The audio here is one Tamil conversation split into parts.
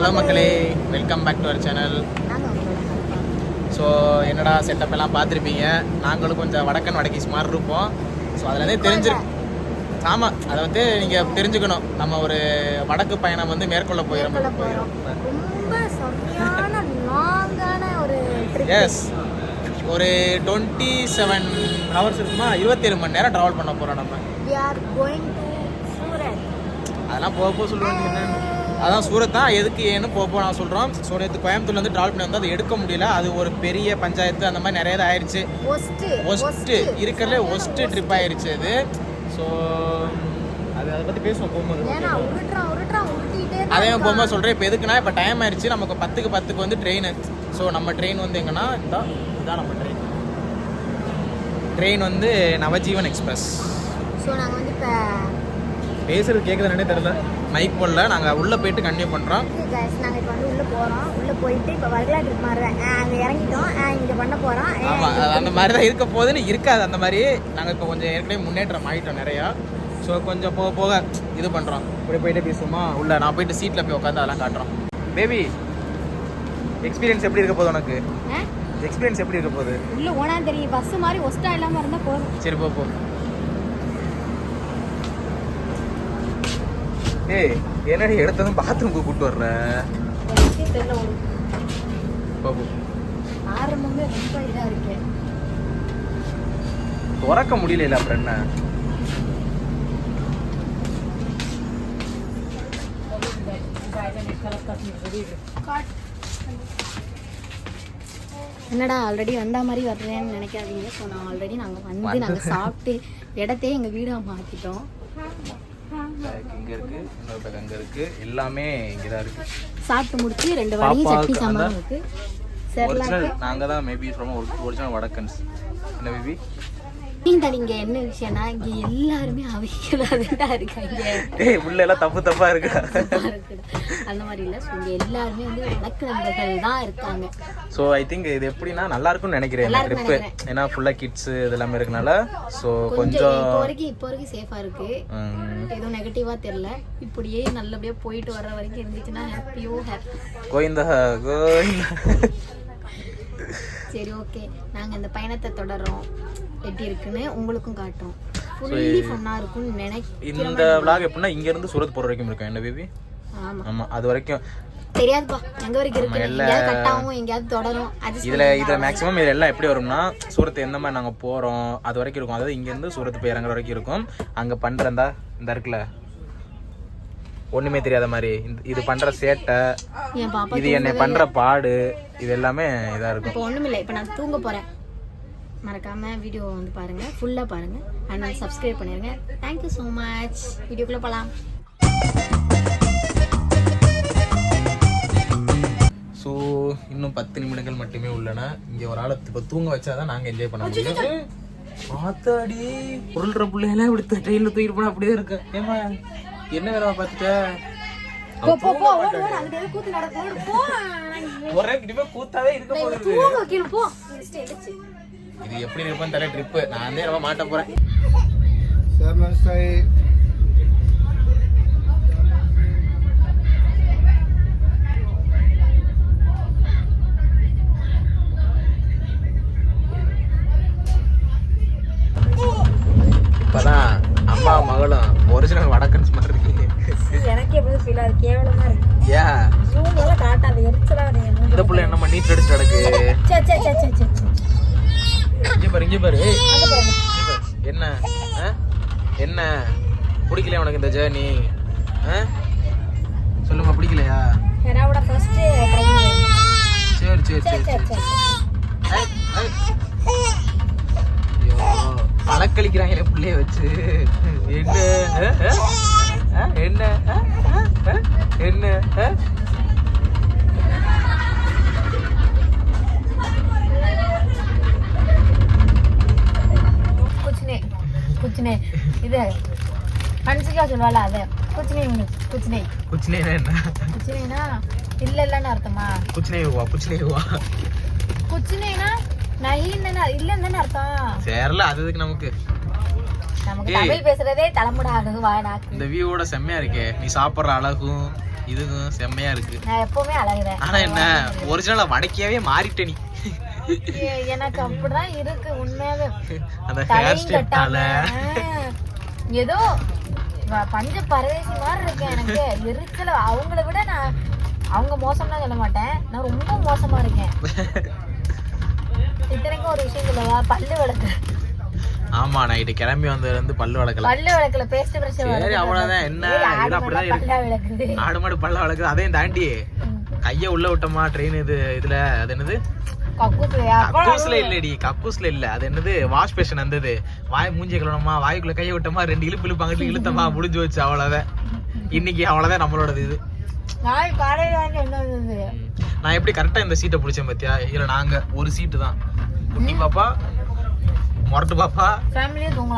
ஹலோ மக்களே welcome back to our channel so என்னடா செட்டப் எல்லாம் பார்த்துருப்பீங்க? நாங்களும் கொஞ்சம் வடக்கன் வடக்கீஸ் மாதிரி இருப்போம். ஸோ அதுலேருந்தே தெரிஞ்சு ஆமாம் அதை வந்து நீங்கள் தெரிஞ்சுக்கணும். நம்ம ஒரு வடக்கு பயணம் வந்து மேற்கொள்ள போயிடும் ட்ரிப் எஸ் ஒரு டுவெண்ட்டி செவன் ஹவர்ஸ் இருக்குமா? இருபத்தேழு மணி நேரம் ட்ராவல் பண்ண போகிறோம் நம்ம. அதெல்லாம் போக போக சொல்லுவேன் என்ன? அதான் சூரத் தான் எதுக்கு ஏன்னு போக நான் சொல்கிறோம் ஸோ நேற்று கோயம்புத்தூர்லேருந்து ட்ராவல் பண்ணி வந்து அதை எடுக்க முடியல. அது ஒரு பெரிய பஞ்சாயத்து அந்த மாதிரி நிறைய ஆயிடுச்சு ஒஸ்ட் ஒஸ்ட்டு இருக்கிறதுல ஒஸ்ட்டு ட்ரிப் ஆயிடுச்சு அது. ஸோ அது அதை பற்றி பேசுவோம் போகும்போது. அதே போகும்போது சொல்கிறேன் இப்போ எதுக்குன்னா இப்போ டைம் ஆயிடுச்சு நமக்கு பத்துக்கு பத்துக்கு வந்து ட்ரெயின் ஸோ நம்ம ட்ரெயின் வந்து எங்கன்னா இதான் இதான் நம்ம ட்ரெயின் ட்ரெயின் வந்து நவஜீவன் எக்ஸ்பிரஸ் ஸோ நாங்கள் வந்து இப்போ பேசுறது கேட்குதுன்னே தெரியல. மைக் போடல. நாங்கள் உள்ளே போயிட்டு கண்டினியூ பண்ணுறோம் நாங்கள் இப்போ வந்து உள்ளே போகிறோம் உள்ளே போயிட்டு இப்போ வர்கலா ட்ரிப் மாதிரி அங்கே இறங்கிட்டோம். இங்கே பண்ண போகிறோம் ஆமாம் அந்த மாதிரி தான் இருக்க போகுதுன்னு இருக்காது. அந்த மாதிரி நாங்கள் இப்போ கொஞ்சம் ஏற்கனவே முன்னேற்றம் ஆகிட்டோம் நிறையா. ஸோ கொஞ்சம் போக போக இது பண்ணுறோம் இப்படி போயிட்டு பேசுவோமா? உள்ள நான் போயிட்டு சீட்டில் போய் உட்காந்து அதெல்லாம் காட்டுறோம். பேபி எக்ஸ்பீரியன்ஸ் எப்படி இருக்க போகுது உனக்கு? எக்ஸ்பீரியன்ஸ் எப்படி இருக்க போகுது? உள்ளே ஓனா தெரியும். பஸ் மாதிரி ஒஸ்ட்டாக இல்லாமல் இருந்தால் போதும். சரி போ போ ஏய் என்னடி எடுத்ததும் பாத்ரூமுக்கு கூட்டு வர்ற? ஆரம்பமே ரொம்ப இதாக இருக்கேன் திறக்க முடியல அப்புறம் என்ன? என்னடா ஆல்ரெடி வந்த மாதிரி வர்றேன்னு நினைக்காதீங்க. ஸோ நான் ஆல்ரெடி நாங்கள் வந்து நாங்கள் சாப்பிட்டு இடத்தையே எங்கள் வீடாக மாற்றிட்டோம் பேக் இங்க இருக்கு இன்னொரு பேக் அங்க இருக்கு. எல்லாமே இங்கதான் இருக்கு. சாப்பிட்டு முடிச்சு ரெண்டு வரையும் சட்னி சாம்பார் அந்த- இருக்கு. சரிலா ஒரிஜினல் நாங்க தான் மேபி ஃப்ரம் ஒரிஜினல் வடக்கன்ஸ். என்ன பேபி இந்த நீங்க என்ன விஷயம்னா இங்க எல்லாருமே அவைகளாக இருக்காங்க. ஏய் உள்ள எல்லாம் தப்பு தப்பா இருக்கு அந்த மாதிரி இல்ல. ஸோ இங்க எல்லாருமே வந்து வடக்கு நண்பர்கள் தான் இருக்காங்க. ஸோ ஐ திங்க் இது எப்படின்னா நல்லா இருக்கும்னு நினைக்கிறேன் இந்த ட்ரிப்பு ஏன்னா ஃபுல்லா கிட்ஸ் இது எல்லாமே இருக்கனால ஸோ கொஞ்சம் இப்போ வரைக்கும் இப்போ வரைக்கும் சேஃபா இருக்கு. எதுவும் நெகட்டிவா தெரியல. இப்படியே நல்லபடியா போயிட்டு வர்ற வரைக்கும் இருந்துச்சுன்னா ஹாப்பியோ ஹாப்பி கோவிந்தா கோவிந்தா. சரி ஓகே நாங்க இந்த பயணத்தை தொடர்றோம். எப்படி இருக்குன்னு உங்களுக்கும் காட்டுறோம் ஃபுல்லி ஃபன்னா இருக்கும்னு நினைக்கிறேன். இந்த vlog எப்படின்னா இங்க இருந்து சூரத் போற வரைக்கும் இருக்கும். என்ன பேபி? ஆமா. ஆமா அது வரைக்கும். தெரியாதுப்பா. எங்க வரைக்கும் இருக்கு? ஆமா, எல்லா- எங்கேயாவது கட் ஆகும் எங்கேயாவது தொடரும். அது இதுல இதுல மேக்ஸிமம் இது எல்லாம் எப்படி வரும்னா சூரத் எந்த மாதிரி நாங்க போறோம் அது வரைக்கும் இருக்கும். அதாவது இங்க இருந்து சூரத் போய் இறங்குற வரைக்கும் இருக்கும். அங்க பண்றதா இந்த இருக்குல்ல? ஒண்ணுமே தெரியாத மாதிரி. இது பண்ற சேட்டை இது என்னை பண்ற பாடு இது எல்லாமே இதா இருக்கும். இப்போ ஒண்ணுமில்லை. இப்போ நான் தூங்க போறேன். மறக்காம வீடியோ வந்து பாருங்க. ஃபுல்லா பாருங்க. அண்ட் சப்ஸ்கிரைப் பண்ணிருங்க. தேங்க்யூ ஸோ மச் வீடியோக்குள்ள போலாம். ஸோ இன்னும் பத்து நிமிடங்கள் மட்டுமே உள்ளன. இங்க ஒரு ஆளை இப்போ தூங்க வச்சாதான் நாங்க என்ஜாய் பண்ண முடியும். பார்த்தாடி உருள்ற பிள்ளையெல்லாம் இப்படி ட்ரெயினில் தூக்கிட்டு போனா அப்படியே இருக்கு. ஏமா என்ன வேலை பார்த்துட்ட? போ போ போ ஓடு ஓடு. அங்க ஏதோ கூத்து நடக்கும்? போ. ஒரே கூத்தாவே இருக்க போகுது. இது எப்படி இருப்பேன்னு தெரியல ட்ரிப்பு நான் வந்து ரொம்ப மாட்ட போறேன். இப்பதான் அம்மா மகளும் ஒரிஜினல் வடக்கன்ஸ் மாதிரி இருக்கீங்க. எனக்கு எப்படி ஃபீல் ஆகுது கேவலமா இருக்கு. ஏன்? ஜூம் எல்லாம் காட்டாது எரிச்சலா இந்த புள்ள என்னம்மா நீட் அடிச்சு சே. இங்க பாரு. என்ன? என்ன? பிடிக்கலையா உனக்கு இந்த ஜேர்னி சொல்லுமா பிடிக்கலையா? சரி சரி சரி சரி. அலக்களிக்கிறாங்களே புள்ளைய வச்சு. என்ன? என்ன? என்ன ஆ? குச்னே குச்னே இது ஹன்சிகா சொல்லுவாள் அது? குச்னே குச்சினே. என்ன? குச்னேனா இல்ல இல்லன்னு அர்த்தமா? குச்சினே வா குச்சினே வா குச்னேனா நஹின்னு இல்லன்னு தானே அர்த்தம். சேரல அது எதுக்கு நமக்கு. நமக்கு. தமிழ் பேசுறதே தலைமுறை ஆகுது வா நாக்கு இந்த வியூவோட செம்மையா இருக்கே. நீ சாப்பிடுற அழகும் இதுவும் செம்மையா இருக்கு. நான் எப்பவுமே அழகுறேன் ஆனா என்ன ஒரிஜினலா வடக்கியாவே மாறிட்ட நீ. எனக்கு அப்படிதான் இருக்கு உண்மையாவே. அந்த ஹேர் ஏதோ பஞ்ச பரதேசி மாதிரி இருக்கேன் எனக்கு. எரிச்சல அவங்கள விட நான் அவங்க மோசம்லாம் சொல்ல மாட்டேன். நான் ரொம்ப மோசமா இருக்கேன். இத்தனைக்கும் ஒரு விஷயம் சொல்லவா? பல்லு விளக்கு ஆமா நைட்டு கிளம்பி வந்ததுல இருந்து பல்லு வளர்க்கல. பல்லு விளக்குல பேஸ்ட் பிரஷ் சரி அவ்வளவுதான். என்ன? அப்படிதான் இருக்கு. ஆடு மாடு பல்ல வளர்க்குது. அதையும் தாண்டி. கைய உள்ள விட்டோமா ட்ரெயின் இது இதுல அது என்னது? கக்கூஸ்ல இல்லடி கக்கூஸ்ல இல்ல. அது என்னது? வாஷ் பேஷன் வந்தது. வாய் மூஞ்சி கழுவணுமா? வாய்க்குள்ள கைய விட்டோமா? ரெண்டு இழுப்பு இழுப்பு அங்கிட்டு இழுத்தமா? முடிஞ்சு வச்சு அவ்வளவுதான். இன்னைக்கு அவ்வளவுதான் நம்மளோடது இது. நான் எப்படி கரெக்டா இந்த சீட்டை பிடிச்சேன் பாத்தியா? இல்ல நாங்க ஒரு சீட்டு தான். குட்டி பாப்பா மொரட்டு பாப்பா.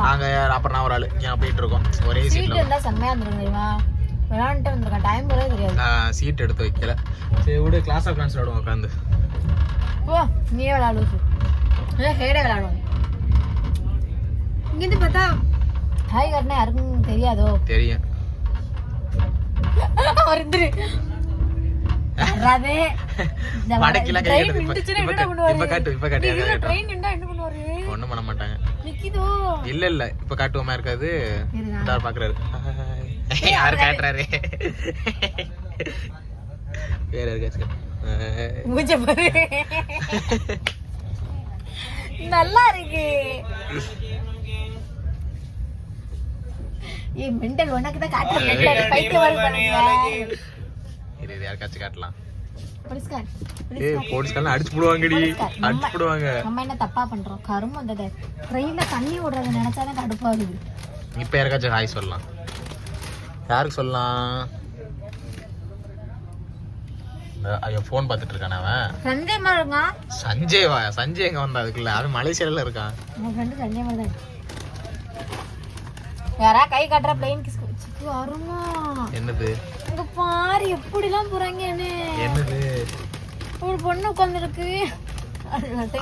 நாங்க அப்புறம் நான் ஒரு ஆளு. போயிட்டு இருக்கோம். ஒரே சீட் சீட்ல செம்மையா இருந்திருக்கும் தெரியுமா? விளையாண்டுட்டு வந்திருக்கேன் டைம் போலே தெரியாது. சீட் எடுத்து வைக்கல. சரி விடு. கிளாஸ் ஆஃப் கிளாஸ் விடுவோம் உட்காந்து போ நீயே இல்லை ஹேடே விளையாடுவோம் இங்கிருந்து பார்த்தா ஹாய் கட்டினா யாருக்கும் தெரியாதோ? தெரியும். வருந்துரு வராதே. இந்த வர- வடக்கிலாம் கை. இப்ப- இப்ப கட்டு? இப்ப நின்னா என்ன பண்ணுவாரு? ஒண்ணும் பண்ண மாட்டாங்க. நிக்குதோ? இல்ல இல்ல. இப்ப காட்டுவோமா இருக்காது? பாக்குறாரு. யாரு காட்டுறாரு? வேற பாரு. நல்லா இருக்கு. ஏய் மெண்டல் உனக்கு தான் காட்டுற மெண்டல். பைத்தியம் மாதிரி பண்ணுங்க. இது இது யாருக்காச்சும் காட்டலாம். போலீஸ்கார் ஏய் போலீஸ்காரலாம் அடிச்சு போடுவாங்கடி. அடிச்சு போடுவாங்க. நம்ம என்ன தப்பா பண்றோம்? கரும்பு வந்தது ட்ரெயின்ல தண்ணி ஓடுறத நினைச்சாதான் கடுப்பாகுது. இப்ப யாருக்காச்சும் ஹாய் சொல்லலாம். யாருக்கு சொல்லலாம்? ஐயோ ஃபோன் பார்த்துட்டு இருக்கானே அவன். சஞ்சய் மாதிரி இருக்கான் சஞ்சய் வா சஞ்சய் எங்க வந்தா அதுக்குள்ள? அவன் மலேசியால இருக்கான் உன் ஃப்ரெண்டு சஞ்சய் மாதிரி தான் யாரா கை காட்டுற பிளைன் கிஸ் அருமா என்னது? இங்க பாரு எப்படிலாம் போறாங்கன்னு என்னது? ஒரு பொண்ணு உட்காந்துருக்கு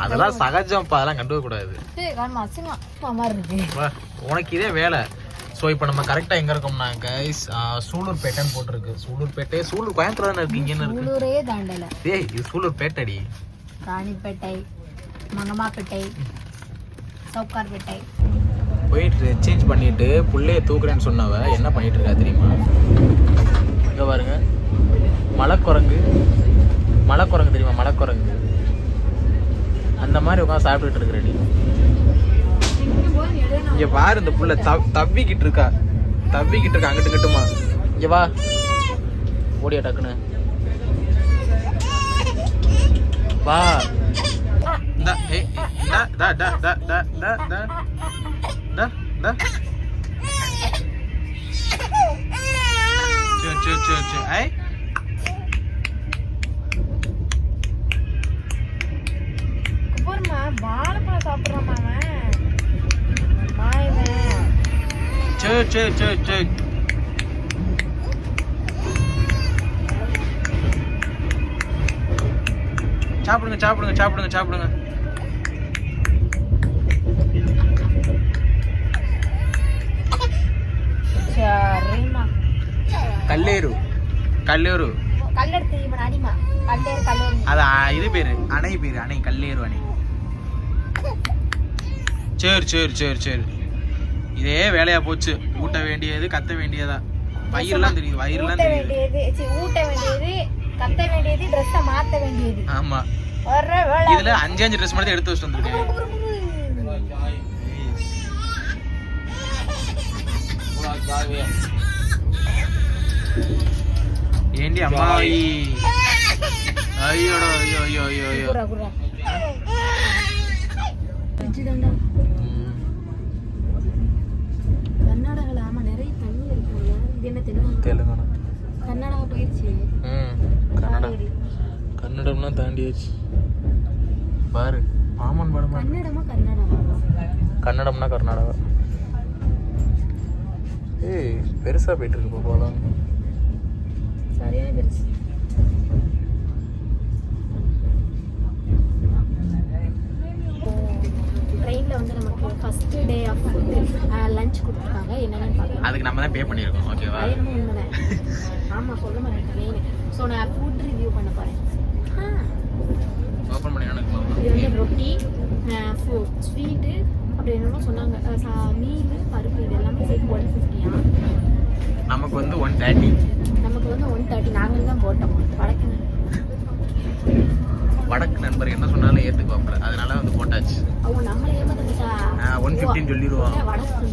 அதெல்லாம் சகஜம்ப்பா அதெல்லாம் கண்டுக்க கூடாது. காரணம் அசிங்கம். மாதிரி இருக்கு. வா, உனக்கு இதே வேலை. ஸோ இப்போ நம்ம கரெக்டாக எங்கே இருக்கோம்னா கைஸ் சூலூர்பேட்டைன்னு போட்டிருக்கு. சூலூர்பேட்டை சூலூர் கோயம்புத்தூர் தானே இருக்கு இங்கேன்னு இருக்கு? தாண்டல. ஏய் இது சூலூர்பேட்டடி. ராணிப்பேட்டை மங்கம்மாப்பேட்டை சவுக்கார்பேட்டை போயிட்டு சேஞ்ச் பண்ணிட்டு புள்ளைய தூக்குறேன்னு சொன்னவ என்ன பண்ணிட்டு இருக்கா தெரியுமா? இங்க பாருங்க. மலைக்குரங்கு. மலைக்குரங்கு தெரியுமா? மலைக்குரங்கு. அந்த மாதிரி உட்காந்து சாப்பிட்டுட்டு இருக்கிறடி இங்க பாரு இந்த புள்ள தவ் தவ்விக்கிட்டு இருக்கா தவ்விக்கிட்டு இருக்கா அங்கிட்டு கிட்டுமா இங்க வா ஓடியா டக்குன்னு வா இந்தா, ஏய், ஏய், இந்தா, டா, டா, டா, டா, டா, டா. Da, da. Chưa, chưa, chưa, chưa. Ấy. வாழைப்பழம் சாப்பிட்றாமா அவன் Chưa, chưa, chưa, chưa. சாப்பிடுங்க சாப்பிடுங்க சாப்பிடுங்க சாப்பிடுங்க கல்லேரு கல்லேரு அது இது பேரு அணை பேரு அணை கல்லேரு அணை சரி சரி சரி சரி இதே வேலையா போச்சு. ஊட்ட வேண்டியது கத்த வேண்டியதா? வயிறுலாம் தெரியுது வயிறுலாம் தெரியுது. ஊட்ட வேண்டியது கத்த வேண்டியது ட்ரெஸ்ஸை மாத்த வேண்டியது. ஆமா. வர்ற வேலை. இதுல அஞ்சு அஞ்சு ட்ரெஸ் மட்டும் எடுத்து வச்சுட்டு வந்திருக்கேன். ஏண்டி அம்மாவி? ஐயோடோ ஐயோ ஐயோ ஐயோ தெலுங்கானா? கர்நாடகா போயிடுச்சு ம் கன்னடா. காவேரி. கன்னடம்லாம் தாண்டியாச்சு. பாரு பாமன் படமா? கன்னடமா கன்னடம்னா கர்நாடகா. ஏய் பெருசா போயிட்டு இருக்கு இப்போ போலாம் சரியான பெருசு. லஞ்ச் கொடுத்துருக்காங்க. என்னென்னு பார்க்கலாம். அதுக்கு நம்ம தான் பே பண்ணியிருக்கோம். ஓகேவா அது என்னமோ உண்மைதான் ஆமா சொல்ல மாட்டேன். ஸோ நான் ஃபுட் ரிவ்யூ பண்ண போறேன். ஆ, ஓப்பன் பண்ணி இது வந்து ரொட்டி ஸ்வீட்டு அப்படி என்னமோ சொன்னாங்க. மீன் பருப்பு இது எல்லாமே சேர்த்து ஒன் ஃபிஃப்டியா நமக்கு வந்து ஒன் தேர்ட்டி நமக்கு வந்து ஒன் தேர்ட்டி நாங்கள் தான் போட்டோம். வடக்கு வடக்கு நண்பர் என்ன சொன்னாலும் ஏற்றுக்குவாப்புல அதனால வந்து போட்டாச்சு. அவங்க நம்மளை ஏமாத்தா ஒன் ஃபிஃப்டின்னு சொல்லிடுவோம். வடக்கு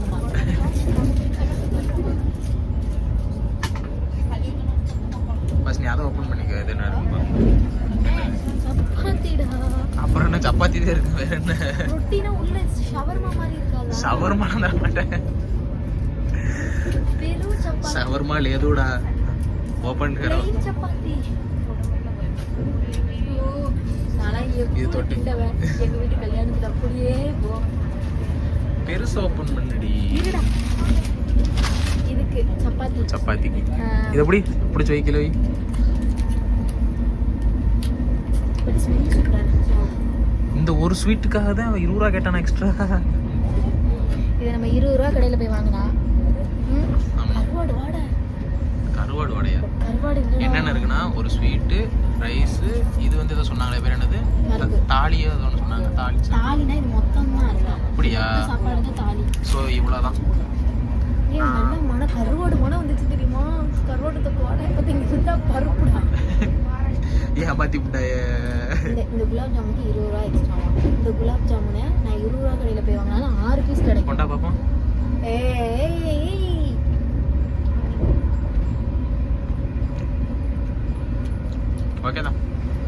ஃபர்ஸ்ட் நீ அதை ஓப்பன் பண்ணிக்க இது என்ன அப்புறம் என்ன சப்பாத்தி தான் இருக்கு வேற என்ன? ரொட்டினா உள்ள ஷவர்மா மாதிரி இருக்காதா? ஷவர்மா தர மாட்டேன். ஷவர்மா லேதுடா. ஓப்பன் கரோ சப்பாத்தி. இது தொட்டு. எங்க வீட்டு கல்யாணத்துக்கு அப்படியே போ. பெருசா ஓப்பன் பண்ணுடி. இதுக்கு சப்பாத்தி. சப்பாத்திக்கு இது எப்படி? பிடிச்சி வை கிலோ. இந்த ஒரு ஸ்வீட்டுக்காக தான் அவன் இருபது ரூபா கேட்டானா எக்ஸ்ட்ரா இது நம்ம இருபது ரூபா கடையில போய் வாங்கினா கருவாடு வாடை. கருவாடு வடையா. என்னென்ன இருக்குன்னா ஒரு ஸ்வீட்டு ரைஸு இது வந்து ஏதோ சொன்னாங்களே பேர் என்னது. தாலியோ ஏதோ ஒன்று சொன்னாங்க தாலி தாலினா இது மொத்தம் தான் அப்படியா? சாப்பாடு தான் தாலி. ஸோ இவ்வளோதான் மன கருவாடு மனம் வந்துச்சு தெரியுமா? கருவாடு தொக்கு வாடை இப்போ இங்க சுத்தா பருப்புடா ஏமாத்தி விட்டாய இந்த இந்த குலாப் ஜாமுனுக்கு இருபது ரூபா எக்ஸ்ட்ரா இந்த குலாப் ஜாமுனை நான் இருபது ரூபா கடையில் போய் வாங்கினாலும் ஆறு பீஸ் கிடைக்கும். கொண்டா பார்ப்போம் ஏய் ஓகே தான்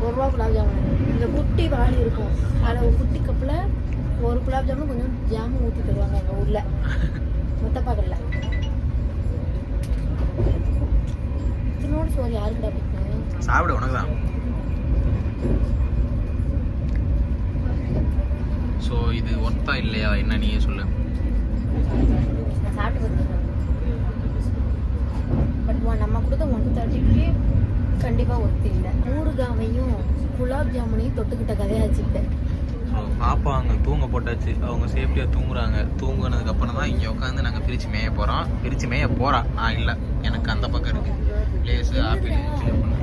ஒரு ரூபா குலாப் ஜாமுன். இந்த குட்டி வாளி இருக்கும். அதில் குட்டி கப்பில் ஒரு குலாப் ஜாமுன் கொஞ்சம் ஜாமுன் ஊற்றி தருவாங்க எங்கள் ஊரில். முத்தப்பாக்கல்ல இதனோட சோறு யாருக்குடா பிடிக்கும்? சாப்பிடு உனக்கு தான் ஸோ இது ஒர்த்தா இல்லையா? என்ன நீயே சொல்லு. சாப்பிட்டு பட் நம்ம கொடுத்த ஒன் தேர்ட்டிக்கு கண்டிப்பாக ஒர்த்து இல்லை. ஊறுகாவையும் குலாப் ஜாமுனையும் தொட்டுக்கிட்ட கதையாச்சுக்கிட்டேன் ஸோ பாப்பா அங்கே தூங்க போட்டாச்சு. அவங்க சேஃப்டியாக தூங்குறாங்க. தூங்குனதுக்கு அப்புறம் தான் இங்கே உட்காந்து நாங்கள் பிரித்து மேய போகிறோம் பிரித்து மேய போகிறா நான் இல்லை. எனக்கு அந்த பக்கம் இருக்கு. லேஸு ஆப்பிள்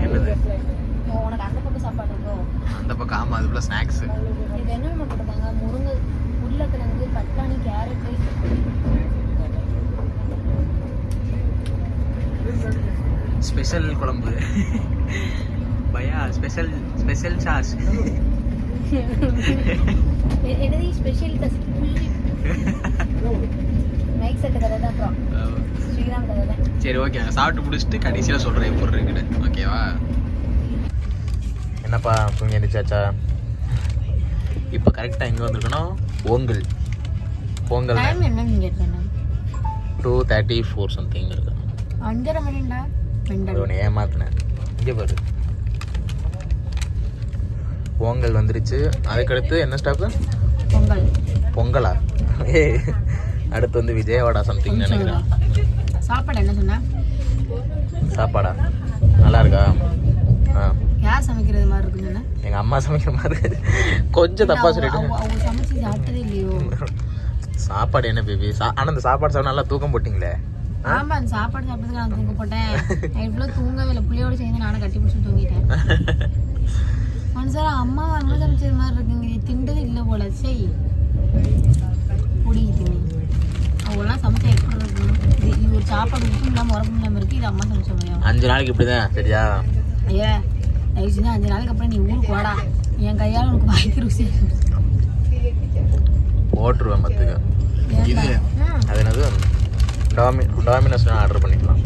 என்னது? உனக்கு அந்த பக்கம் சாப்பாடு இருக்கோ? அந்த பக்கம் ஆமாம் அதுக்குள்ள ஸ்நாக்ஸு இது என்னென்ன போட்டிருக்காங்க முருங்கை உருளைக்கிழங்கு பட்டாணி கேரட்டு ஸ்பெஷல் குழம்பு. பையா ஸ்பெஷல் ஸ்பெஷல் சாஸ் என்னது ஸ்பெஷல் மைக் செட்டு கதை தான் அப்புறம் சரி ஓகே சாப்பிட்டு முடிச்சுட்டு கடைசியில் சொல்கிறேன் எப்படி இருக்குன்னு. ஓகேவா என்னப்பா தூங்கி எழுந்திரிச்சாச்சா இப்போ கரெக்டாக எங்கே வந்திருக்கணும்? ஓங்கல் Pongal two thirty four something இருக்கு ஒன்று ஏமாத்தினேன். இங்கே பாரு. பொங்கல் வந்துருச்சு. அதுக்கடுத்து என்ன ஸ்டாப்பு பொங்கல். பொங்கலா? ஏய் அடுத்து வந்து விஜயவாடா சம்திங் நினைக்கிறேன். சாப்பாடு என்ன சொன்னா? சாப்பாடா? நல்லா இருக்கா யார் சமைக்கிறது மாதிரி இருக்குன்னு சொன்னா? எங்கள் அம்மா சமைக்கிற மாதிரி கொஞ்சம் தப்பாக சொல்லிட்டு அவங்க சமைச்சு சாப்பிட்டதே இல்லையோ. சாப்பாடு என்ன பேபி? சா ஆனால் இந்த சாப்பாடு சாப்பிட நல்லா தூக்கம் போட்டிங்களே? ஆமா அந்த சாப்பாடு சாப்பிட்டதுக்கு நான் தூங்க போட்டேன். நைட் ஃபுல்லாக தூங்கவே இல்லை. புள்ளியோட சேர்ந்து நானும் கட்டி பிடிச்சி தூங்கிட்டேன். மனுஷார அம்மா அம்மா சமைச்சது மாதிரி இருக்குங்க. திண்டது இல்லை போல. சரி சாப்பாடு உப்பும் இல்லாமல் உரப்பும் இல்லாமல் இருக்கு. இது அம்மா சமைச்ச முடியும் அஞ்சு நாளைக்கு இப்படி தான் சரியா? ஐயா தயவு செஞ்சு அஞ்சு நாளைக்கு அப்புறம் நீ ஊருக்கு வாடா. என் கையால் உனக்கு வாய்க்கு ருசி போட்டுருவேன் மத்துக்க இது. அது என்னது? டாமி டாமினோஸ் ஆர்டர் பண்ணிக்கலாம்.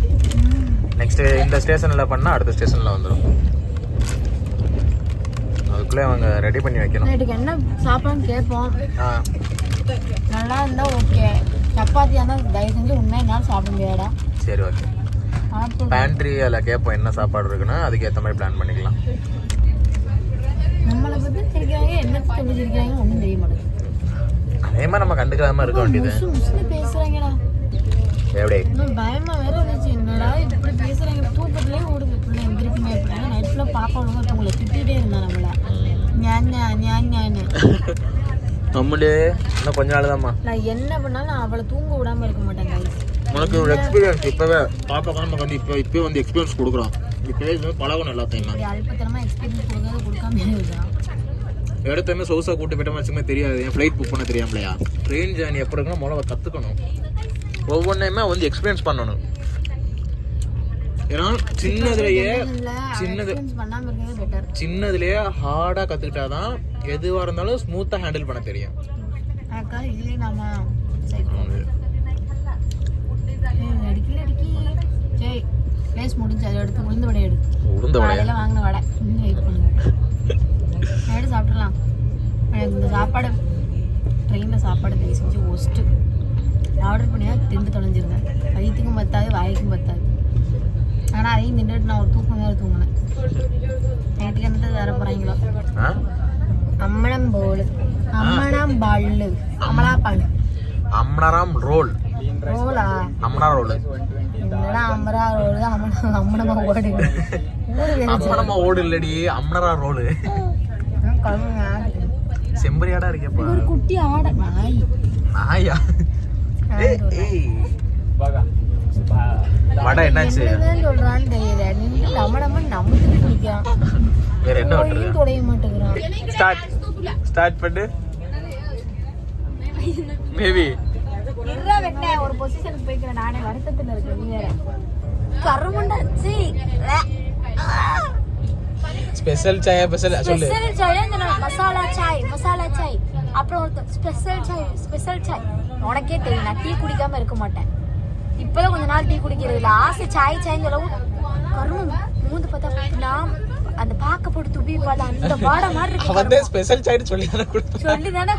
நெக்ஸ்ட் இந்த ஸ்டேஷனில் பண்ணால் அடுத்த ஸ்டேஷனில் வந்துடும் அதுக்குள்ளே அவங்க ரெடி பண்ணி வைக்கணும். என்ன சாப்பாடுன்னு கேட்போம். ஆ. நல்லா இருந்தா ஓகே சப்பாத்தியாக இருந்தால் தயவு செஞ்சு உண்மையாக என்னால் சாப்பிட முடியாடா சரி ஓகே பேண்ட்ரி அதில் கேட்போம் என்ன சாப்பாடு இருக்குன்னா அதுக்கு ஏற்ற மாதிரி பிளான் பண்ணிக்கலாம். நம்மளை பற்றி சிரிக்கிறாங்க என்ன சொல்லி சிரிக்கிறாங்க ஒன்றும் தெரிய மாட்டேங்குது. அதே மாதிரி நம்ம கண்டுக்காம இருக்க வேண்டியது. பேசுகிறாங்கடா எப்படி? பயமா வேற இருந்துச்சு. என்னடா இப்படி பேசுகிறாங்க தூக்கத்துலேயே ஓடுது. பிள்ளை எந்திரிக்குமே இப்படி நைட் ஃபுல்லாக பாப்பா ஒழுங்கா தூங்கல திட்டிகிட்டே இருந்தா நம்மள. ஞான்யா ஞான்யான்னு நம்மளே இன்னும் கொஞ்ச நாள் தான்மா நான் என்ன பண்ணாலும் அவளை தூங்க விடாம இருக்க மாட்டேன். உனக்கு ஒரு எக்ஸ்பீரியன்ஸ் இப்போவே. பாப்பா நம்ம வந்து இப்போ இப்போயே வந்து எக்ஸ்பீரியன்ஸ் கொடுக்குறோம் இப்போவே இது பழகணும் எல்லாத்தையுமே. இப்படி அல்பத்தனமா எக்ஸ்பீரியன்ஸ் கொடுக்காத கொடுக்காம இருக்கான் இடத்தையுமே சொகுசாக கூட்டு போயிட்டோம் வச்சுக்கோங்க தெரியாது. என் ஃப்ளைட் புக் பண்ண தெரியாமலையா? ட்ரெயின் ஜேர்னி எப்படி இருக்குன்னா முதல்ல கற்றுக்கணும் ஒவ்வொன்றையுமே வந்து எக்ஸ்பீரியன்ஸ் பண்ணணும். ஏன்னா சின்னதுலேயே சின்னது சின்னதுலேயே ஹார்டாக கற்றுக்கிட்டாதான் எதுவாக இருந்தாலும் ஸ்மூத்தாக ஹேண்டில் பண்ண தெரியும். முடிஞ்சு அதை எடுத்து உளுந்து வடை எடு. உளுந்த வடையா? காலையில வாங்கின வடை. இன்னும் வெயிட் பண்ணுங்க. சாப்பிடலாம் எனக்கு இந்த சாப்பாடு ட்ரெயினில் சாப்பாடு தயவு செஞ்சு ஒஸ்ட்டு ஆர்டர் பண்ணியா? திண்டு தொலைஞ்சிருந்தேன் வயிற்றுக்கும் பத்தாது வாய்க்கும் பத்தாது. நைட்டுக்கு என்னத்தை தர போகிறாங்களோ ஆ அம்மணம் போல் அம்மணம் பல்லு அமலா பால் அம்னராம் ரோல் ரோலா அம்னா ரோல் இல்லைன்னா அமரா ரோல் அம்மனம் அம்மனமா ஓடு ஊரு அம்மனமா ஓடு இல்லடி அம்னரா ரோலு குழம்புங்க செம்பரியாடா இருக்கேப்பா ஒரு குட்டி ஆடை நாய் நாயா நாய் ரோல். ஏய் வடை என்னாச்சு? சொல்றான்னு தெரியல. நின்று நம்ம நம்ம வேற என்ன கோயிலும் தொடைய மாட்டேங்கிறான். ஸ்டார்ட். ஸ்டார்ட் பண்ணு. மேபி. ஒரு பொசிஷனுக்கு போய்க்கிறேன் நானே வருத்தத்துல இருக்கேன் நீ வேற. கருமண்டாச்சு ஸ்பெஷல் சாயா ஸ்பெஷல் சொல்லு. ஸ்பெஷல் சாய் மசாலா சாய் மசாலா சாய் அப்புறம் ஒருத்தர் ஸ்பெஷல் சாய் ஸ்பெஷல் சாய் உனக்கே தெரியும் நான் டீ குடிக்காம இருக்க மாட்டேன். இப்பதான் கொஞ்ச நாள் டீ குடிக்கிறது. இல்ல ஆசை சாய் சாய்ன்னு சொல்லவும் கருமம் மூந்து பார்த்தா நான் அந்த பாக்க போட்டு துப்பி பாட அந்த பாட மாதிரி இருக்கு ஸ்பெஷல் சாய்னு சொல்லி தானே கொடுத்தான். சொல்லி தானே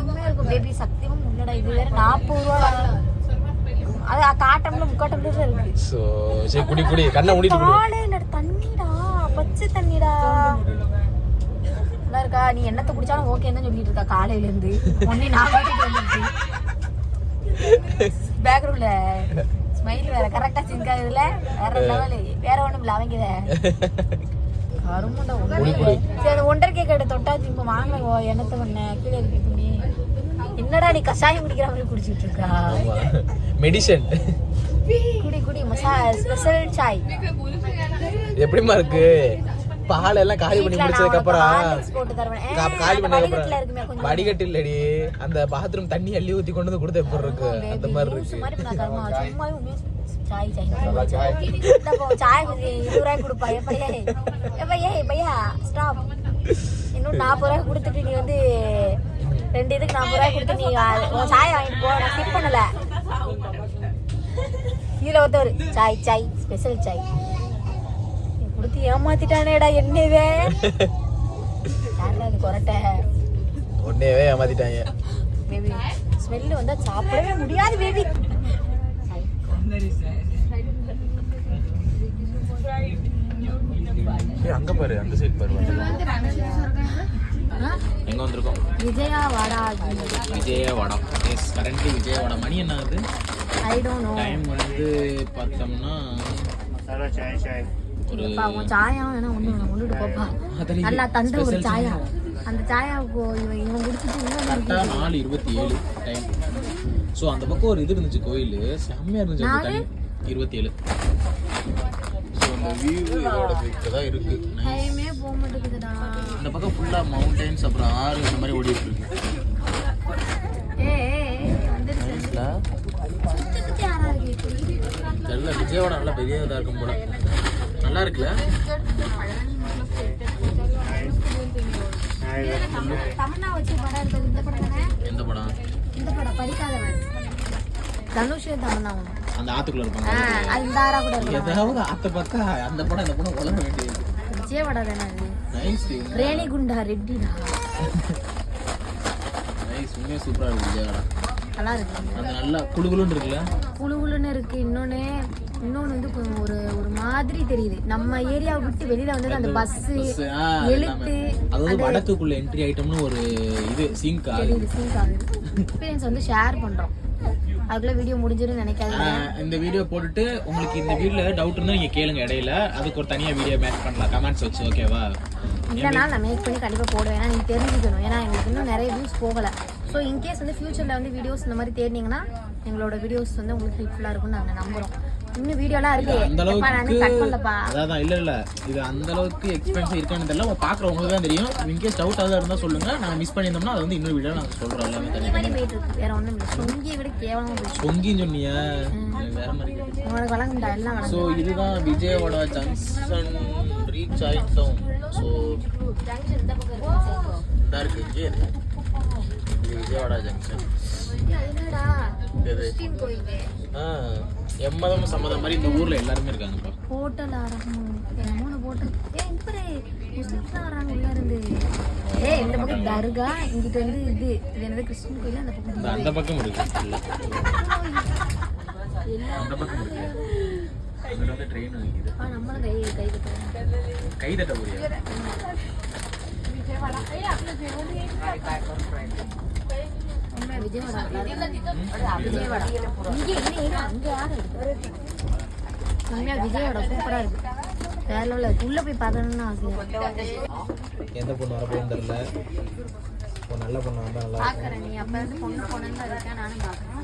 உண்மையா இருக்கும். பேபி சத்தியமா முன்னடா இது வேற நாற்பது ரூபா அது காட்டம்ல முக்காட்டம்ல இருக்கு. சரி குடி குடி. கண்ணை மூடிட்டு குடி. காலையில தண்ணிடா பச்சை தண்ணிடா. நல்லா இருக்கா? நீ என்னத்தை குடிச்சாலும் ஓகே தான் சொல்லிட்டு இருக்கா காலையில இருந்து ஒன்னே நான் வீட்டுக்கு வந்துருச்சு பேக்ரவுண்ட்ல ஸ்மைல் வேற கரெக்டா சிங்க் ஆகுதுல. வேற லெவல் வேற ஒண்ணும் இல்ல அவங்க கருமுண்டா. சரி ஒன்றரை கேக்கடை தொட்டா திரும்ப வாங்க எண்ணத்தை பண்ண? கீழே இருக்கு துணி என்னடா நீ கஷாயம் குடிக்கிற மாதிரி குடிச்சிட்டு இருக்கா? மெடிசன் குடி குடி மசா ஸ்பெஷல் சாய் எப்படிமா இருக்கு? பால் எல்லாம் காலி பண்ணி முடிச்சதுக்கு அப்புறம் காலி பண்ணதுக்கு அப்புறம். வடிகட்டு இல்லடி அந்த பாத்ரூம் தண்ணி அள்ளி ஊத்தி கொண்டு வந்து கொடுத்த எப்படி இருக்கு? அந்த மாதிரி இருக்கு. சாய். சாய் சாய். இருபது ரூபாய் கொடுப்பா. எப்ப ஏய். எப்ப ஏய் பையா ஸ்டாப் இன்னும் நாற்பது ரூபாய் கொடுத்துட்டு நீ வந்து ரெண்டு இதுக்கு நாற்பது ரூபாய் கொடுத்து நீ சாயை வாங்கிட்டு போ. நான் ஸ்கிப் பண்ணல. இதுல ஒருத்தவர் சாய் சாய் ஸ்பெஷல் சாய். நீ கொடுத்து ஏமாத்திட்டானேடா என்னவே கொரட்டை? உடனேவே ஏமாத்திட்டாங்க பேபி ஸ்மெல் வந்தா சாப்பிடவே முடியாது பேபி அங்க பாரு அந்த சைடு பாரு எங்க வந்திருக்கோம் Vijayawada Vijayawada yes currently Vijayawada மணி என்ன ஆகுது ஐ டோன்ட் நோ டைம் வந்து பார்த்தோம்னா ஒரு இப்பா உன் சாயா வேணா ஒண்ணு வேணா கொண்டுட்டு போப்பா நல்லா தந்த ஒரு சாயா அந்த சாயாவுக்கு இவன் இவன் குடிச்சிட்டு நாலு இருபத்தி ஏழு டைம் ஸோ அந்த பக்கம் ஒரு இது இருந்துச்சு கோயில். செம்மையா இருந்துச்சு அந்த இருபத்தி ஏழு ஸோ அந்த வியூ இதோட கிட்ட தான் இருக்கு. Nice. டைமே போக மாட்டேங்குதுடா. இந்த பக்கம் ஃபுல்லா மவுண்டைன்ஸ் அப்புறம் ஆறு இந்த மாதிரி ஓடிட்டு இருக்கு. தெரியல விஜயவாடா நல்லா பெரிய இதாக இருக்கும் போல. நல்லா இருக்குல்ல? தமன்னா வச்சு படம் எடுத்தது இந்த படம் தானே? எந்த படம்? இந்த படம் படிக்காதவன். தனுஷ் தமன்னாவும் அந்த ஆத்துக்குள்ள ஆ, இருப்பாங்க அது இந்த ஆறா கூட இருக்கலாம் ஏதாவது ஆத்த பார்த்தா அந்த படம் இந்த படம் உலக வேண்டியது விஜய படம் தானே அது? நைஸ் ரெட்டிடா. இருக்கு விஜயவாடா நல்லா இருக்கு. அந்த நல்லா குளுகுளுன்னு இருக்குல்ல? குளு குளுன்னு இருக்கு இன்னொன்னு இன்னொன்னு வந்து ஒரு ஒரு மாதிரி தெரியுது. நம்ம ஏரியாவை விட்டு வெளியில வந்தது அந்த பஸ் எழுத்து அதாவது வடக்குக்குள்ள என்ட்ரி ஆயிட்டோம்னு ஒரு இது சிங்க் ஆகுது எக்ஸ்பீரியன்ஸ் வந்து ஷேர் பண்றோம். அதுக்குள்ள வீடியோ முடிஞ்சிடும் நினைக்காதீங்க. இந்த வீடியோ போட்டுட்டு உங்களுக்கு இந்த வீடியோல டவுட் இருந்தா நீங்க கேளுங்க இடையில. அதுக்கு ஒரு தனியா வீடியோ மேக் பண்ணலாம் கமெண்ட்ஸ் வச்சு ஓகேவா இல்லைனா நான் மேக் பண்ணி கண்டிப்பா போடுவேன். ஏன்னா நீங்க தெரிஞ்சுக்கணும். ஏன்னா எங்களுக்கு இன்னும் நிறைய வியூஸ் போகல. ஸோ இன்கேஸ் வந்து ஃபியூச்சரில் வந்து வீடியோஸ் இந்த மாதிரி தேடினீங்கன்னா எங்களோட வீடியோஸ் வந்து உங்களுக்கு ஹெல்ப்ஃபுல்லாக இருக்கும்னு நாங்கள் நம்புகிறோம் இன்னும் வீடியோலாம் இருக்கு. அந்த அளவுக்கு அதான் இல்ல இல்ல. இது அந்த அளவுக்கு எக்ஸ்பென்சிவ் இருக்கான்னு தெரியல. பாக்குறவங்களுக்கு தான் தெரியும். இன்கேஸ் டவுட் ஆகுதா இருந்தா சொல்லுங்க. நாங்க மிஸ் பண்ணியிருந்தோம்னா அது வந்து இன்னொரு வீடியோ நாங்க சொல்றோம் எல்லாமே தனி போயிட்டு இருக்கு. வேற ஒன்றும் இல்லை. சொங்கியை விட கேவலமாக போயிட்டு பொங்கின்னு சொன்னியா? வேற மாதிரி வழங்குண்டா எல்லாம் இதுதான் விஜயவாடா ஜங்ஷன் ரீச் ஆயிட்டோம். இந்த இருக்கு. இது விஜயவாடா ஜங்ஷன் எம்மதம் சம்மதம் மாதிரி இந்த ஊர்ல எல்லாருமே இருக்காங்கப்பா. ஹோட்டல் ஆரம்பம். ஹோட்டல் ஏ இப்படி முஸ்லிம்ஸ் வராங்க உள்ள இருந்து. ஏ இந்த பக்கம் தர்கா இங்கிட்ட வந்து இது இது என்னது கிறிஸ்டின் கோயில் அந்த பக்கம் இந்த அந்த பக்கம் இருக்கு. இல்ல அந்த பக்கம் இருக்கு. அங்கிட்ட வந்து ட்ரெயின் இருக்குது ஆ நம்மளும் கை கை தட்ட முடியாது விஜயவாடா இல்லை அங்கே யார் இருக்கு விஜயவாடா சூப்பராக இருக்கு வேற லெவலில் இருக்கு உள்ளே போய் பார்க்கணும்னு ஆசை எந்த பொண்ணு வரப்போன்னு தெரியல. ஒரு நல்ல பொண்ணு வந்தா நல்லா பாக்குறேன் நீ அப்ப இருந்து பொண்ணு பொண்ணுன்னு இருக்கேன் நானும் பாக்குறேன்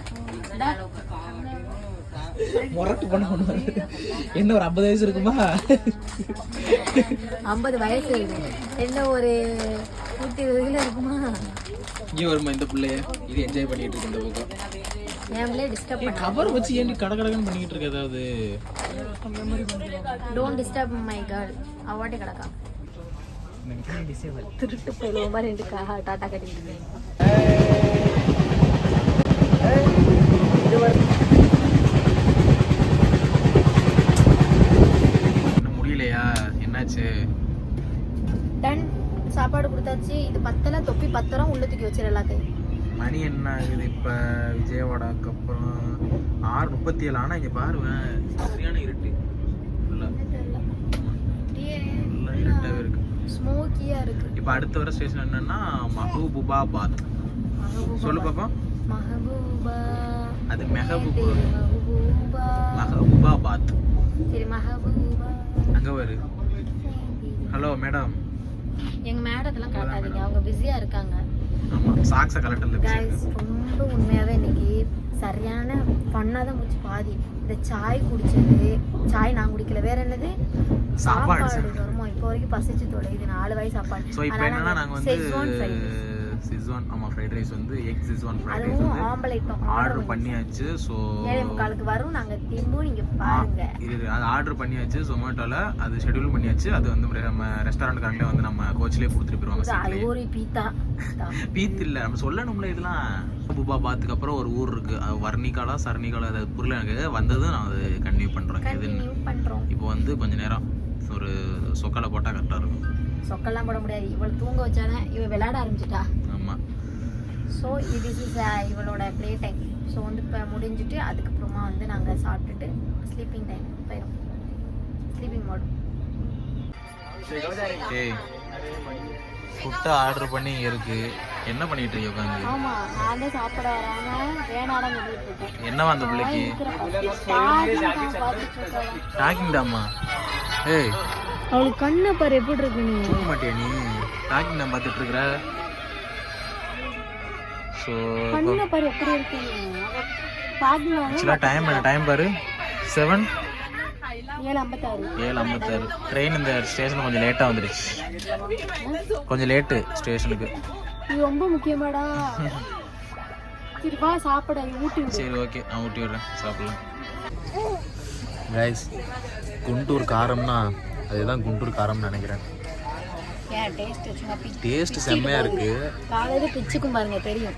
முரட்டு பொண்ணு ஒண்ணு என்ன ஒரு ஐம்பது வயசு இருக்குமா? ஐம்பது வயசு இருக்கு. என்ன ஒரு நூத்தி இருபதுல இருக்குமா? இங்கே வருமா இந்த பிள்ளைய இது என்ஜாய் பண்ணிட்டு இருக்கு இந்த பக்கம் என் பிள்ளைய டிஸ்டர்ப் பண்ண கவர் வச்சு ஏன் கட கடகன்னு பண்ணிட்டு இருக்க ஏதாவது டோன்ட் டிஸ்டர்ப் மை கேர்ள் அவாட்டே கிடக்கா திருட்டு போயிடுவோம் மாதிரி ரெண்டு டாட்டா கட்டிட்டு சாப்பாடு கொடுத்தாச்சு. இது பத்தல தொப்பி பத்திரம் உள்ள தூக்கி வச்சிரு எல்லாத்தையும். மணி என்ன ஆகுது இப்போ? விஜயவாடாக்கு அப்புறம் ஆறு முப்பத்தி ஏழு ஆனால் இங்கே பாருவேன் சரியான இருட்டு. இருட்டாகவே இருக்கு. ஸ்மோக்கியா இருக்கு. இப்போ அடுத்த வர ஸ்டேஷன் என்னன்னா மஹபூபாபாத் சொல்லு பாப்பா மஹபூபா. அது மஹபூபா. மஹபூபாபாத் சரி மஹபூபா. அங்கே வரு ஹலோ மேடம் எங்க மேடத்தெல்லாம் காட்டாதீங்க. அவங்க பிஸியா இருக்காங்க. சாக்ஸை கலெக்டரில் கைஸ் ரொம்ப உண்மையாவே இன்னைக்கு சரியான பண்ணாதான் போச்சு பாதி. இந்த சாய் குடிச்சது. சாய் நான் குடிக்கல. வேற என்னது? சாப்பாடு வருமா? இப்போ வரைக்கும் பசிச்சு தொலையுது. நாலு வயசு சாப்பாடு. ஸோ இப்போ என்னன்னா நாங்கள் வந்து. சிஸ்வான் ஆமாம் ஃப்ரைட் ரைஸ் வந்து எக் சிஸ்வான் ஃப்ரைட் ரைஸ் வந்து ஆர்டர் பண்ணியாச்சு ஏழை முக்காலுக்கு வரும் நாங்க திம்பும் நீங்க பாருங்க. இது அது ஆர்டர் பண்ணியாச்சு ஜொமேட்டோல அது ஷெட்யூல் பண்ணியாச்சு அது வந்து நம்ம ரெஸ்டாரண்ட்காரங்களே வந்து நம்ம கோச்சிலே கொடுத்துட்டு போயிருவாங்க. ஒரு பீத்தா பீத் இல்ல நம்ம சொல்லணும்ல இதெல்லாம் புபா பாத்துக்கு அப்புறம் ஒரு ஊர் இருக்கு. அது வர்ணிகாலா சர்ணிகாலா அது புரியல எனக்கு. வந்ததும் நான் அது கன்டினியூ பண்றேன் எதுன்னு இப்போ வந்து கொஞ்ச நேரம் ஒரு சொக்கால போட்டா கரெக்டா இருக்கும். சொக்கெல்லாம் போட முடியாது. இவள் தூங்க வச்சாதான் இவ விளையாட ஆரம்பிச்சிட்டா. ஆமா ஸோ இது இஸ் இவளோட ப்ளே டைம் ஸோ வந்து இப்போ முடிஞ்சுட்டு அதுக்கப்புறமா வந்து நாங்கள் சாப்பிட்டுட்டு ஸ்லீப்பிங் டைம் போயிடும் ஸ்லீப்பிங் மோட் ஃபுட்டை ஆர்டர் பண்ணி இருக்கு. என்ன பண்ணிட்டு இருக்கீங்க உட்காந்து? ஆமாம் நான் தான் சாப்பிட வராமல் வேணாடம் சொல்லிட்டு என்னவா அந்த பிள்ளைக்கு? டாக்கிங் டாமா ஏய். அவளுக்கு கண்ணை பாரு எப்படி இருக்கு நீ? தூங்க மாட்டியா நீ? டாக்கிங் டாம் பார்த்துட்டு இருக்கிற? ஸோ கண்ணை பாரு எப்படி இருக்கு? பார்க்கலாம் ஆக்சுவலாக டைம் டைம் பாரு. செவன் ஏழு ஐம்பத்தாறு. ட்ரெயின் இந்த ஸ்டேஷன் கொஞ்சம் லேட்டாக வந்துடுச்சு. கொஞ்சம் லேட்டு ஸ்டேஷனுக்கு இது ரொம்ப முக்கியமாடா. சரி வா சாப்பிட ஊட்டி சரி ஓகே நான் ஊட்டி விடுறேன். சாப்பிடலாம். கைஸ் குண்டூர் காரம்னா அதுதான் குண்டூர் காரம்னு நினைக்கிறேன். ஏன் டேஸ்ட் டேஸ்ட் செம்மையாக இருக்கு. காலையில் பிச்சுக்கும் பாருங்க தெரியும்.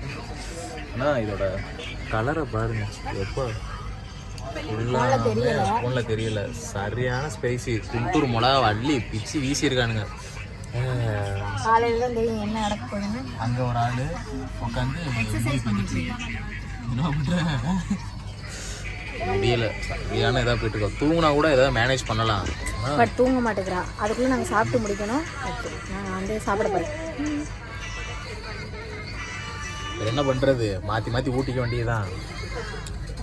அண்ணா இதோட கலரை பாருங்க. எப்போ? தெரியல. ஃபோனில் தெரியல. சரியான ஸ்பைசி குண்டூர் மிளகா அள்ளி பிச்சு வீசியிருக்கானுங்க. காலையில் தான் தெரியும் என்ன நடக்க போகுதுன்னு. அங்கே ஒரு ஆள் உட்காந்து என்ன பண்ற? முடியல. சரியான இதாக போயிட்டு இருக்கோம். தூங்கினா கூட ஏதாவது மேனேஜ் பண்ணலாம். பட் தூங்க மாட்டேங்கிறா. அதுக்குள்ளே நாங்கள் சாப்பிட்டு முடிக்கணும். ஓகே நான் வந்து சாப்பிட போகிறேன் என்ன பண்ணுறது மாற்றி மாற்றி ஊட்டிக்க வேண்டியதுதான்.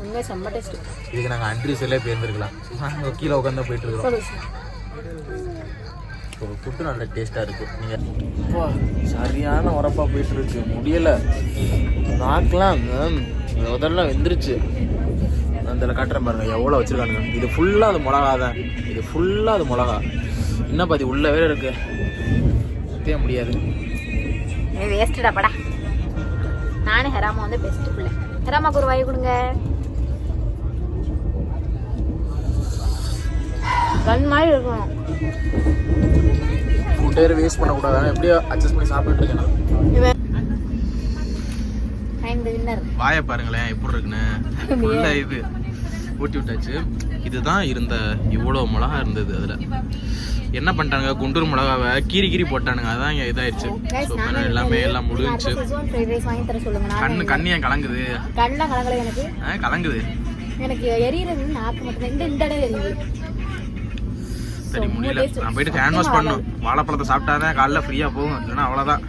உண்மையாக செம்ம டேஸ்ட் இதுக்கு நாங்கள் அன்ட்ரி செல்லே போயிருந்துருக்கலாம் நாங்கள் கீழே உட்காந்து போயிட்டு இருக்கிறோம். ஸோ ஃபுட்டு நல்ல டேஸ்ட்டாக இருக்குது நீங்கள் சரியான உரப்பாக போயிட்டு இருக்கு. முடியலை. நாக்கெலாம் முதல்ல வெந்துருச்சு. நான் இதில் காட்டுறேன் பாருங்க எவ்வளோ வச்சிருக்கானுங்க. இது ஃபுல்லாக அது மிளகா தான். இது ஃபுல்லாக அது மிளகா. என்ன பாதி உள்ள வேற இருக்கு. சுத்தவே முடியாது. இது வேஸ்ட்டுடா படா. நானும் ஹெராமா வந்து பெஸ்ட் பிள்ளை. ஹெராமாக்கு ஒரு வாய் கொடுங்க. கண் மாதிரி இருக்கணும் ஃபுட்டே வேஸ்ட் பண்ணக்கூடாது. எப்படியோ அட்ஜஸ்ட் பண்ணி சாப்பிட்டு இருக்கேன் நான். வாயை பாருங்களேன் எப்படி இருக்குன்னு. இது. ஊட்டி விட்டாச்சு இதுதான் இருந்த இவ்வளோ மிளகா இருந்தது அதில். என்ன பண்ணிட்டானுங்க? குண்டூர் மிளகாவை கீறி கீறி போட்டானுங்க. அதான் இங்கே இதாயிருச்சு ஸோ எல்லாமே எல்லாம் சொல்லுங்க. நான் கண்ணு கண்ணு ஏன் கலங்குது? கண்ணெலாம் கலங்கலை எனக்கு. ஆ, கலங்குது. எனக்கு எரியறது நாக்கு மட்டும் இந்த இந்த இடம் எரியுது. சரி முடியல. நான் போயிட்டு ஹேண்ட் வாஷ் பண்ணும் வாழைப்பழத்தை சாப்பிட்டாதான் காலைல ஃப்ரீயாக போகும். இல்லைன்னா அவ்வளோதான்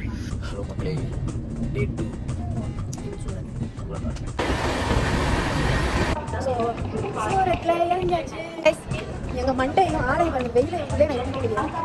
மக்களே எங்க மண்டை இன்னும் ஆடை பண்ண வெயில நான்